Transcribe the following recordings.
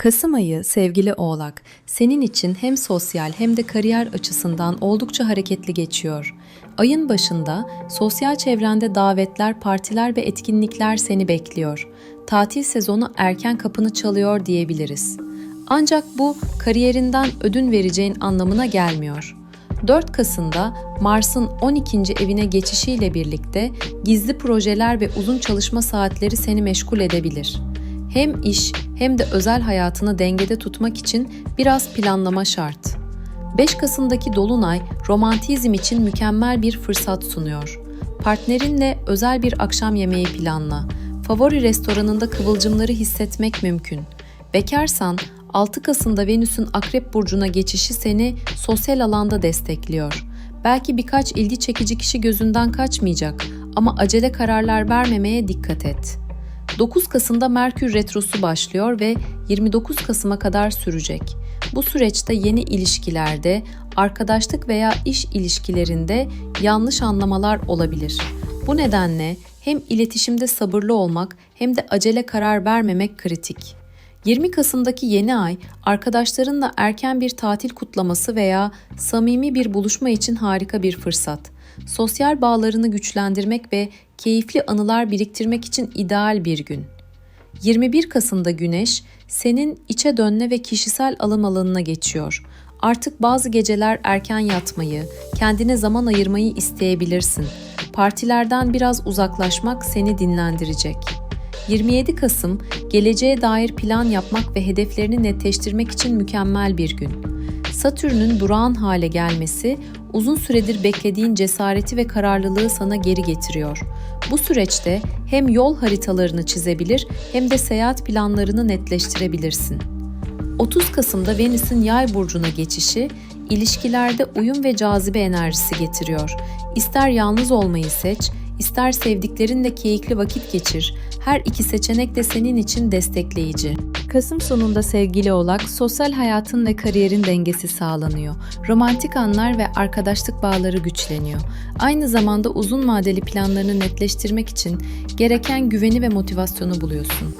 Kasım ayı sevgili Oğlak, senin için hem sosyal hem de kariyer açısından oldukça hareketli geçiyor. Ayın başında sosyal çevrende davetler, partiler ve etkinlikler seni bekliyor. Tatil sezonu erken kapını çalıyor diyebiliriz. Ancak bu kariyerinden ödün vereceğin anlamına gelmiyor. 4 Kasım'da Mars'ın 12. evine geçişiyle birlikte gizli projeler ve uzun çalışma saatleri seni meşgul edebilir. Hem iş hem de özel hayatını dengede tutmak için biraz planlama şart. 5 Kasım'daki dolunay romantizm için mükemmel bir fırsat sunuyor. Partnerinle özel bir akşam yemeği planla. Favori restoranında kıvılcımları hissetmek mümkün. Bekarsan 6 Kasım'da Venüs'ün Akrep burcuna geçişi seni sosyal alanda destekliyor. Belki birkaç ilgi çekici kişi gözünden kaçmayacak ama acele kararlar vermemeye dikkat et. 9 Kasım'da Merkür Retrosu başlıyor ve 29 Kasım'a kadar sürecek. Bu süreçte yeni ilişkilerde, arkadaşlık veya iş ilişkilerinde yanlış anlamalar olabilir. Bu nedenle hem iletişimde sabırlı olmak hem de acele karar vermemek kritik. 20 Kasım'daki yeni ay arkadaşlarınla erken bir tatil kutlaması veya samimi bir buluşma için harika bir fırsat. Sosyal bağlarını güçlendirmek ve keyifli anılar biriktirmek için ideal bir gün. 21 Kasım'da Güneş senin içe dönme ve kişisel alım alanına geçiyor. Artık bazı geceler erken yatmayı, kendine zaman ayırmayı isteyebilirsin. Partilerden biraz uzaklaşmak seni dinlendirecek. 27 Kasım, geleceğe dair plan yapmak ve hedeflerini netleştirmek için mükemmel bir gün. Satürn'ün durağan hale gelmesi, uzun süredir beklediğin cesareti ve kararlılığı sana geri getiriyor. Bu süreçte hem yol haritalarını çizebilir hem de seyahat planlarını netleştirebilirsin. 30 Kasım'da Venüs'ün Yay burcuna geçişi ilişkilerde uyum ve cazibe enerjisi getiriyor. İster yalnız olmayı seç, ister sevdiklerinle keyifli vakit geçir. Her iki seçenek de senin için destekleyici. Kasım sonunda sevgili Oğlak, sosyal hayatın ve kariyerin dengesi sağlanıyor. Romantik anlar ve arkadaşlık bağları güçleniyor. Aynı zamanda uzun vadeli planlarını netleştirmek için gereken güveni ve motivasyonu buluyorsun.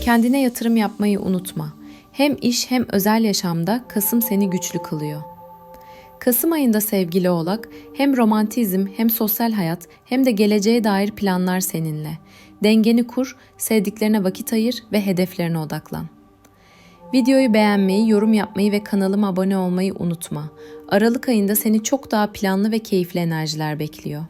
Kendine yatırım yapmayı unutma. Hem iş hem özel yaşamda Kasım seni güçlü kılıyor. Kasım ayında sevgili Oğlak, hem romantizm hem sosyal hayat hem de geleceğe dair planlar seninle. Dengeni kur, sevdiklerine vakit ayır ve hedeflerine odaklan. Videoyu beğenmeyi, yorum yapmayı ve kanalıma abone olmayı unutma. Aralık ayında seni çok daha planlı ve keyifli enerjiler bekliyor.